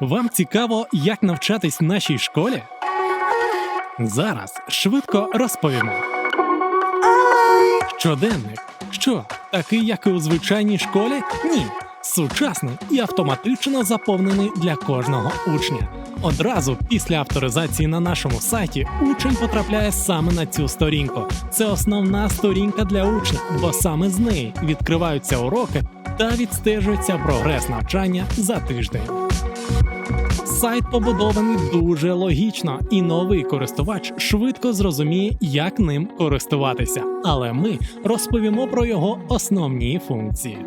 Вам цікаво, як навчатись в нашій школі? Зараз швидко розповімо. Щоденник. Що, такий, як і у звичайній школі? Ні. Сучасний і автоматично заповнений для кожного учня. Одразу після авторизації на нашому сайті учень потрапляє саме на цю сторінку. Це основна сторінка для учня, бо саме з неї відкриваються уроки та відстежується прогрес навчання за тиждень. Сайт побудований дуже логічно, і новий користувач швидко зрозуміє, як ним користуватися. Але ми розповімо про його основні функції.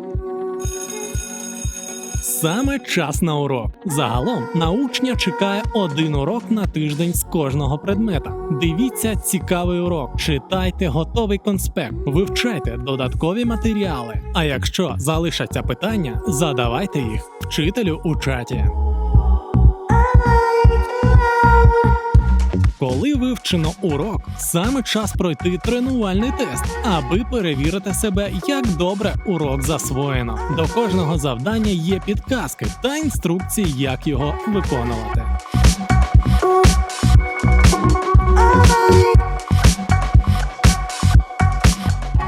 Саме час на урок. Загалом на учня чекає один урок на тиждень з кожного предмета. Дивіться цікавий урок, читайте готовий конспект, вивчайте додаткові матеріали. А якщо залишаться питання, задавайте їх вчителю у чаті. Коли вивчено урок, саме час пройти тренувальний тест, аби перевірити себе, як добре урок засвоєно. До кожного завдання є підказки та інструкції, як його виконувати.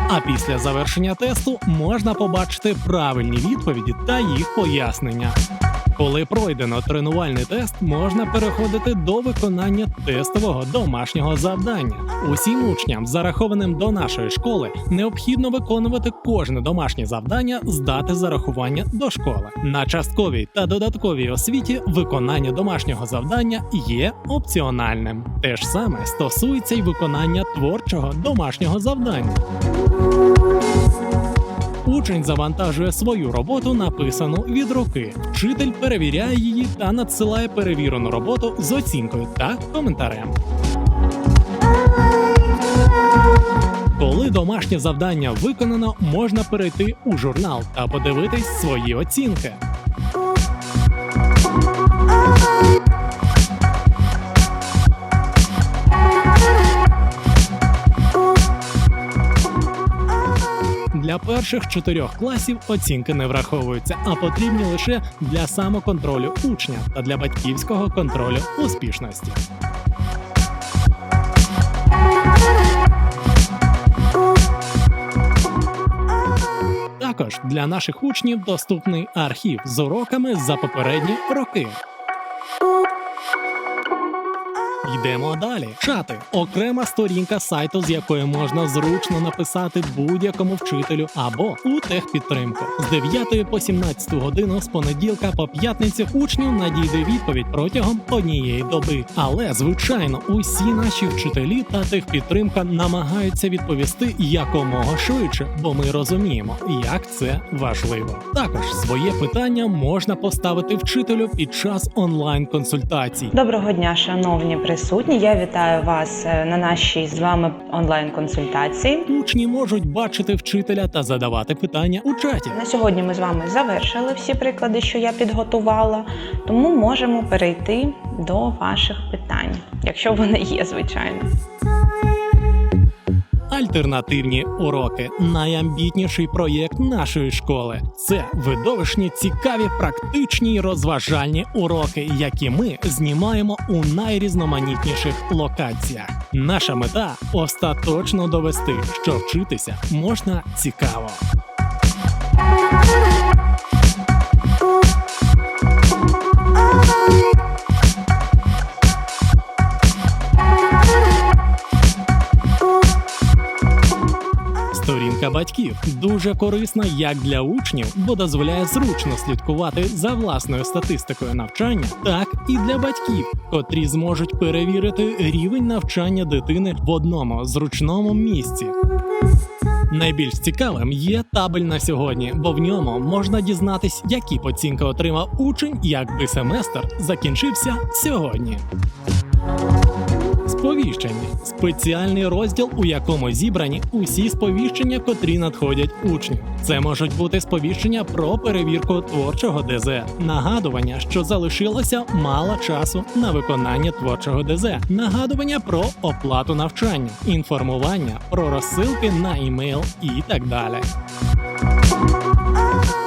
А після завершення тесту можна побачити правильні відповіді та їх пояснення. Коли пройдено тренувальний тест, можна переходити до виконання тестового домашнього завдання. Усім учням, зарахованим до нашої школи, необхідно виконувати кожне домашнє завдання з дати зарахування до школи. На частковій та додатковій освіті виконання домашнього завдання є опціональним. Те ж саме стосується й виконання творчого домашнього завдання. Учень завантажує свою роботу, написану від руки. Вчитель перевіряє її та надсилає перевірену роботу з оцінкою та коментарем. Коли домашнє завдання виконано, можна перейти у журнал та подивитись свої оцінки. Для перших чотирьох класів оцінки не враховуються, а потрібні лише для самоконтролю учня та для батьківського контролю успішності. Також для наших учнів доступний архів з уроками за попередні роки. Йдемо далі. Чати окрема сторінка сайту, з якої можна зручно написати будь-якому вчителю або у техпідтримку. З 9 по 17 годину з понеділка по п'ятницю учню надійде відповідь протягом однієї доби. Але звичайно, усі наші вчителі та техпідтримка намагаються відповісти якомога швидше, бо ми розуміємо, як це важливо. Також своє питання можна поставити вчителю під час онлайн консультацій. Доброго дня, шановні присутні. Я вітаю вас е, на нашій з вами онлайн-консультації. Учні можуть бачити вчителя та задавати питання у чаті. На сьогодні ми з вами завершили всі приклади, що я підготувала, тому можемо перейти до ваших питань, якщо вони є, звичайно. Альтернативні уроки найамбітніший проєкт нашої школи. Це видовищні, цікаві, практичні й розважальні уроки, які ми знімаємо у найрізноманітніших локаціях. Наша мета остаточно довести, що вчитися можна цікаво. Сторінка батьків дуже корисна як для учнів, бо дозволяє зручно слідкувати за власною статистикою навчання, так і для батьків, котрі зможуть перевірити рівень навчання дитини в одному зручному місці. Найбільш цікавим є табель на сьогодні, бо в ньому можна дізнатись, які оцінки отримав учень, якби семестр закінчився сьогодні. Сповіщення спеціальний розділ, у якому зібрані усі сповіщення, котрі надходять учню. Це можуть бути сповіщення про перевірку творчого ДЗ, нагадування, що залишилося мало часу на виконання творчого ДЗ, нагадування про оплату навчання, інформування про розсилки на імейл і так далі.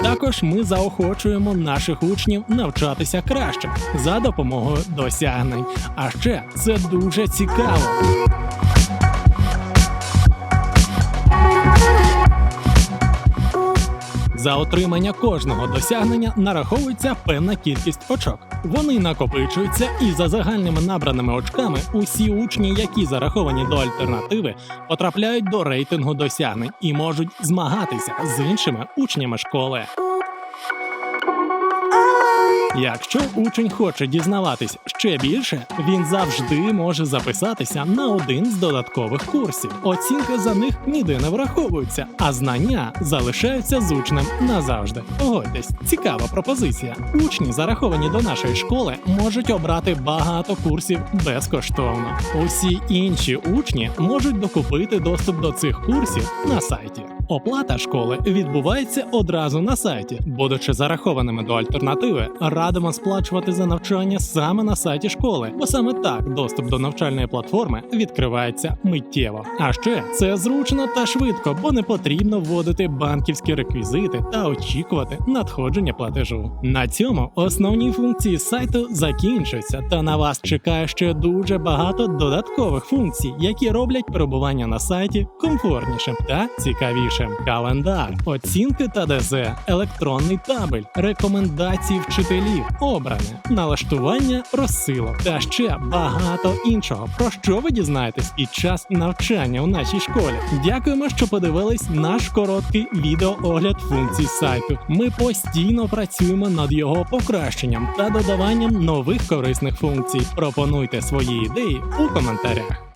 Також ми заохочуємо наших учнів навчатися краще за допомогою досягнень. А ще це дуже цікаво. За отримання кожного досягнення нараховується певна кількість очок. Вони накопичуються, і за загальними набраними очками усі учні, які зараховані до альтернативи, потрапляють до рейтингу досягнень і можуть змагатися з іншими учнями школи. Якщо учень хоче дізнаватись ще більше, він завжди може записатися на один з додаткових курсів. Оцінки за них ніде не враховуються, а знання залишаються з учнем назавжди. Погодьтесь, цікава пропозиція. Учні, зараховані до нашої школи, можуть обрати багато курсів безкоштовно. Усі інші учні можуть докупити доступ до цих курсів на сайті. Оплата школи відбувається одразу на сайті. Будучи зарахованими до альтернативи, радимо сплачувати за навчання саме на сайті школи, бо саме так доступ до навчальної платформи відкривається миттєво. А ще це зручно та швидко, бо не потрібно вводити банківські реквізити та очікувати надходження платежу. На цьому основні функції сайту закінчуються, та на вас чекає ще дуже багато додаткових функцій, які роблять перебування на сайті комфортнішим та цікавішим. Календар, оцінки та ДЗ, електронний табель, рекомендації вчителів, обране, налаштування розсилок та ще багато іншого, про що ви дізнаєтесь під час навчання у нашій школі. Дякуємо, що подивились наш короткий відеоогляд функцій сайту. Ми постійно працюємо над його покращенням та додаванням нових корисних функцій. Пропонуйте свої ідеї у коментарях.